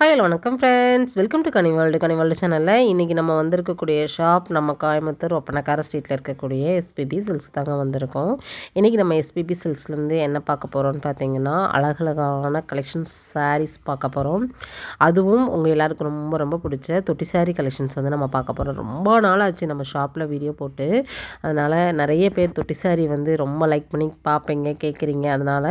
Hello வணக்கம் friends welcome to Kani world Kani world சேனலில் இன்றைக்கி நம்ம வந்திருக்கக்கூடிய ஷாப் நம்ம கோயம்புத்தூர் ஒப்பனக்கார ஸ்ட்ரீட்டில் இருக்கக்கூடிய எஸ்பிபி சில்க்ஸ் தாங்க வந்திருக்கோம். இன்றைக்கி நம்ம எஸ்பிபி சில்க்ஸ்லேருந்து என்ன பார்க்க போகிறோம்னு பார்த்தீங்கன்னா அழகழகான கலெக்ஷன்ஸ் சாரீஸ் பார்க்க போகிறோம் அதுவும் உங்கள் எல்லாருக்கும் ரொம்ப ரொம்ப பிடிச்ச தொட்டி சாரீ கலெக்ஷன்ஸ் வந்து நம்ம பார்க்க போகிறோம் ரொம்ப நாள் ஆச்சு நம்ம ஷாப்பில் வீடியோ போட்டு. அதனால் நிறைய பேர் தொட்டி சாரீ வந்து ரொம்ப லைக் பண்ணி பார்ப்பீங்க கேட்குறீங்க அதனால்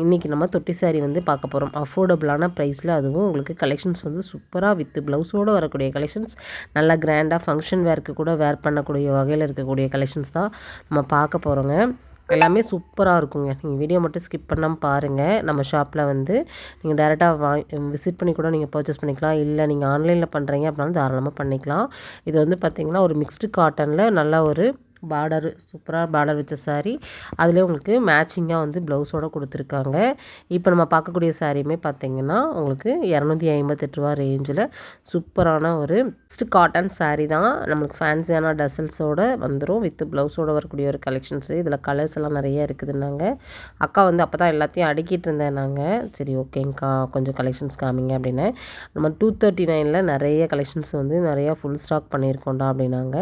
இன்றைக்கி நம்ம தொட்டி சாரீ வந்து பார்க்க போகிறோம் அஃபோர்டபுளான ப்ரைஸில் அதுவும் உங்களுக்கு கலெக்ஷன்ஸ் வந்து சூப்பராக வித்து ப்ளவுஸோடு வரக்கூடிய கலெக்ஷன்ஸ் நல்லா கிராண்டாக ஃபங்க்ஷன் வேர்க்கு கூட வேர் பண்ணக்கூடிய வகையில் இருக்கக்கூடிய கலெக்ஷன்ஸ் தான் நம்ம பார்க்க போகிறோங்க எல்லாமே சூப்பராக இருக்குங்க. நீங்கள் வீடியோ மட்டும் ஸ்கிப் பண்ணாமல் பாருங்கள் நம்ம ஷாப்பில் வந்து நீங்கள் டேரெக்டாக வா விசிட் பண்ணி கூட நீங்கள் பர்ச்சேஸ் பண்ணிக்கலாம். இல்லை நீங்கள் ஆன்லைனில் பண்ணுறீங்க அப்படின்னாலும் தாராளமாக பண்ணிக்கலாம். இது வந்து பார்த்திங்கன்னா ஒரு மிக்ஸ்டு காட்டனில் நல்லா ஒரு பார்டரு சூப்பராக பார்டர் வச்ச சாரீ அதிலே உங்களுக்கு மேட்சிங்காக வந்து ப்ளவுஸோடு கொடுத்துருக்காங்க. இப்போ நம்ம பார்க்கக்கூடிய சாரியுமே பார்த்திங்கன்னா உங்களுக்கு இரநூத்தி ஐம்பத்தெட்டு ரூபா ரேஞ்சில் சூப்பரான ஒரு ஃபஸ்ட்டு காட்டன் சாரீ தான். நம்மளுக்கு ஃபேன்சியான டசல்ஸோடு வந்துடும் வித் ப்ளவுஸோடு வரக்கூடிய ஒரு கலெக்ஷன்ஸு இதில் கலர்ஸ் எல்லாம் நிறைய இருக்குதுன்னாங்க. அக்கா வந்து அப்போ தான் எல்லாத்தையும் அடுக்கிட்டு இருந்தேன் நாங்கள் சரி ஓகேங்க்கா கொஞ்சம் கலெக்ஷன்ஸ் காமிங்க அப்படின்னு. நம்ம டூ தேர்ட்டி நைனில் நிறைய கலெக்ஷன்ஸ் வந்து நிறையா ஃபுல் ஸ்டாக் பண்ணியிருக்கோண்டா அப்படின்னாங்க.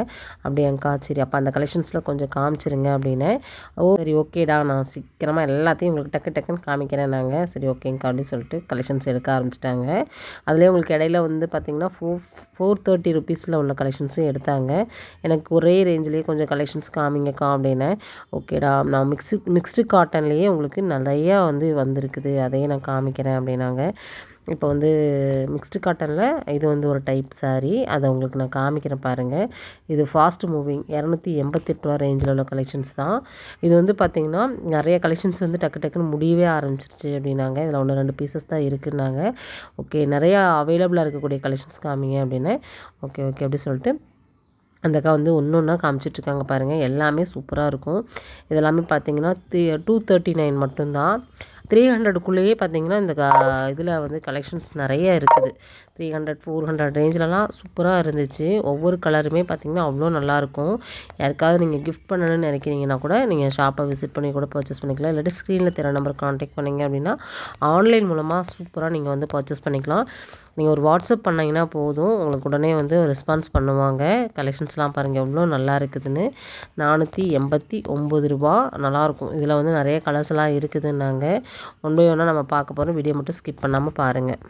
அப்படியாங்க்கா சரி அப்போ அந்த கலெக்ஷன் கலெக்ஷன்ஸில் கொஞ்சம் காமிச்சிருங்க அப்படின்னு. ஓ சரி ஓகேடா. நான் சீக்கிரமாக எல்லாத்தையும் உங்களுக்கு டக்கு டக்குன்னு காமிக்கிறேன் நாங்கள் சரி ஓகேங்க்கா அப்படின்னு சொல்லிட்டு கலெக்ஷன்ஸ் எடுக்க ஆரம்பிச்சிட்டாங்க. அதிலே உங்களுக்கு இடையில வந்து பார்த்திங்கன்னா ஃபோர் ஃபோர் தேர்ட்டி ருபீஸில் உள்ள கலெக்ஷன்ஸும் எடுத்தாங்க. எனக்கு ஒரே ரேஞ்சிலேயே கொஞ்சம் கலெக்ஷன்ஸ் காமிங்கக்கா அப்படின்னு. ஓகேடா. நான் மிக்ஸு மிக்ஸ்டு காட்டன்லேயே உங்களுக்கு நிறையா வந்து வந்திருக்குது. அதையும் நான் காமிக்கிறேன் அப்படின்னாங்க. இப்போ வந்து மிக்ஸ்டு காட்டனில் இது வந்து ஒரு டைப் சாரீ அதை உங்களுக்கு நான் காமிக்கிறேன் பாருங்கள் இது ஃபாஸ்ட் மூவிங் இரநூத்தி எண்பத்தெட்டு ரூபா ரேஞ்சில் உள்ள கலெக்ஷன்ஸ் தான். இது வந்து பார்த்திங்கன்னா நிறைய கலெக்ஷன்ஸ் வந்து டக்கு டக்குன்னு முடியவே ஆரம்பிச்சிருச்சு அப்படின்னாங்க. இதில் ஒன்று ரெண்டு பீசஸ் தான் இருக்குன்னாங்க. ஓகே நிறையா அவைலபிளாக இருக்கக்கூடிய கலெக்ஷன்ஸ் காமிங்க அப்படின்னு. ஓகே ஓகே அப்படி சொல்லிட்டு அந்த அக்கா வந்து ஒன்று ஒன்றா காமிச்சிட்ருக்காங்க பாருங்கள் எல்லாமே சூப்பராக இருக்கும். இதெல்லாமே பார்த்தீங்கன்னா த்ரீ டூ தேர்ட்டி நைன் மட்டும்தான். த்ரீ ஹண்ட்ரடுக்குள்ளேயே பார்த்தீங்கன்னா இந்த கா இதில் வந்து கலெக்ஷன்ஸ் நிறைய இருக்குது. த்ரீ ஹண்ட்ரட் ஃபோர் ஹண்ட்ரட் ரேஞ்சிலலாம் சூப்பராக இருந்துச்சு. ஒவ்வொரு கலருமே பார்த்திங்கன்னா அவ்வளோ நல்லாயிருக்கும். யாருக்காவது நீங்கள் கிஃப்ட் பண்ணணும்னு நினைக்கிறீங்கன்னா கூட நீங்கள் ஷாப்பை விசிட் பண்ணி கூட பர்ச்சேஸ் பண்ணிக்கலாம். இல்லாட்டி ஸ்க்ரீனில் தெரிய நம்பர் காண்டாக்ட் பண்ணிங்க அப்படின்னா ஆன்லைன் மூலமாக சூப்பராக நீங்கள் வந்து பர்ச்சேஸ் பண்ணிக்கலாம். நீங்கள் ஒரு வாட்ஸ்அப் பண்ணிங்கன்னா போதும். உங்களுக்கு உடனே வந்து ரெஸ்பான்ஸ் பண்ணுவாங்க. கலெக்ஷன்ஸ்லாம் பாருங்கள் எவ்வளோ நல்லா இருக்குதுன்னு நானூற்றி எண்பத்தி ஒம்பது ரூபா நல்லாயிருக்கும். இதில் வந்து நிறைய கலர்ஸ்லாம் இருக்குதுன்னாங்க. ஒன் பை ஒன்னாக நம்ம பார்க்க போகிறோம். வீடியோ மட்டும் ஸ்கிப் பண்ணாமல் பாருங்கள்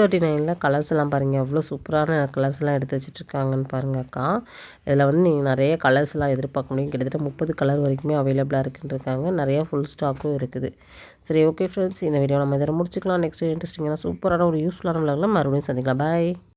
தேர்ட்டி நைனில் கலர்ஸ் எல்லாம் பாருங்கள் எவ்வளோ சூப்பரான கலர்ஸ்லாம் எடுத்து வச்சுட்ருக்காங்கன்னு பாருங்கள் அக்கா. இதில் வந்து நீங்கள் நிறைய கலர்ஸ்லாம் எதிர்பார்க்க முடியும். கிட்டத்தட்ட முப்பது கலர் வரைக்குமே அவைலபிளாக இருக்குன்னு இருக்காங்க ஃபுல் ஸ்டாக்கும் இருக்குது. சரி ஓகே ஃப்ரெண்ட்ஸ் இந்த வீடியோ நம்ம இதில் முடிச்சுக்கலாம். நெக்ஸ்ட் இன்ட்ரெஸ்டிங்கான சூப்பரான ஒரு யூஸ்ஃபுல்லான விளாட்லாம் மறுபடியும் சந்திக்கலாம். பாய்